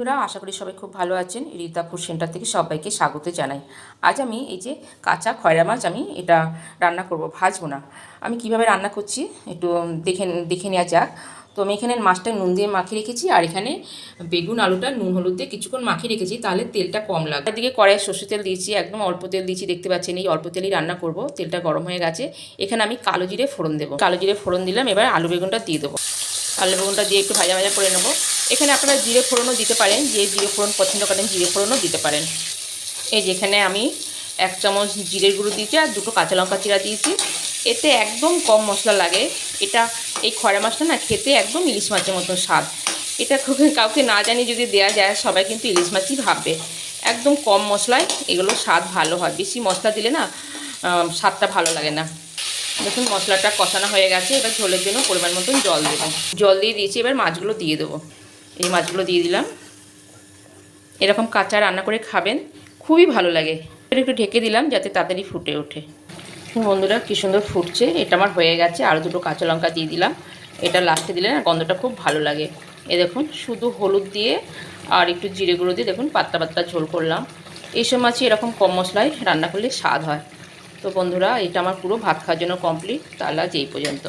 বন্ধুরা, আশা করি সবাই খুব ভালো আছেন। রীতা ফুড সেন্টার থেকে সবাইকে স্বাগত জানাই। আজ আমি এই যে কাঁচা খয়রা মাছ আমি এটা রান্না করব, ভাজবো না। আমি কীভাবে রান্না করছি একটু দেখে দেখে নেওয়া যাক। তো আমি এখানে মাছটা নুন দিয়ে মাখিয়ে রেখেছি, আর এখানে বেগুন, আলুটা, নুন, হলুদ দিয়ে কিছুক্ষণ মাখিয়ে রেখেছি, তাহলে তেলটা কম লাগবে। দিকে কড়াইয়ে সর্ষে তেল দিয়েছি, একদম অল্প তেল দিয়েছি, দেখতে পাচ্ছেন এই অল্প তেলেই রান্না করব। তেলটা গরম হয়ে গেছে। এখানে আমি কালো জিরে ফোড়ন দেবো। কালো জিরে ফোড়ন দিলাম, এবার আলু বেগুনটা দিয়ে দেবো। আলু বেগুনটা দিয়ে একটু ভাজা ভাজা করে নেব। এখানে আপনারা জিরে ফোড়নও দিতে পারেন, যে জিরে ফোড়ন পছন্দ করেন, জিরে ফোড়নও দিতে পারেন। এই যেখানে আমি এক চামচ জিরের গুঁড়ো দিয়েছি আর দুটো কাঁচা লঙ্কা চিরা দিয়েছি। এতে একদম কম মশলা লাগে। এটা এই খরা মাছটা না খেতে একদম ইলিশ মাছের মতন স্বাদ। এটা কাউকে না জানি যদি দেয়া যায়, সবাই কিন্তু ইলিশ মাছই ভাববে। একদম কম মশলায় এগুলো স্বাদ ভালো হয়। বেশি মশলা দিলে না স্বাদটা ভালো লাগে না। দেখুন, মশলাটা কষানো হয়ে গেছে। এবার ঝোলের জন্য পরিমাণ মতন জল দেবো। জল দিয়ে দিয়েছি, এবার মাছগুলো দিয়ে দেবো। এই মাছগুলো দিয়ে দিলাম। এরকম কাঁচা রান্না করে খাবেন, খুবই ভালো লাগে। একটু ঢেকে দিলাম যাতে তাড়াতাড়ি ফুটে ওঠে। বন্ধুরা, কী সুন্দর ফুটছে। এটা আমার হয়ে গেছে। আরও দুটো কাঁচা লঙ্কা দিয়ে দিলাম। এটা লাস্টে দিলে না গন্ধটা খুব ভালো লাগে। এ দেখুন, শুধু হলুদ দিয়ে আর একটু জিরে গুঁড়ো দিয়ে দেখুন, পাতলা পাতলা ঝোল করলাম। এইসব মাছই এরকম কম মশলায় রান্না করলে স্বাদ হয়। তো বন্ধুরা, এটা আমার পুরো ভাত খাওয়ার জন্য কমপ্লিট আজ এই পর্যন্ত।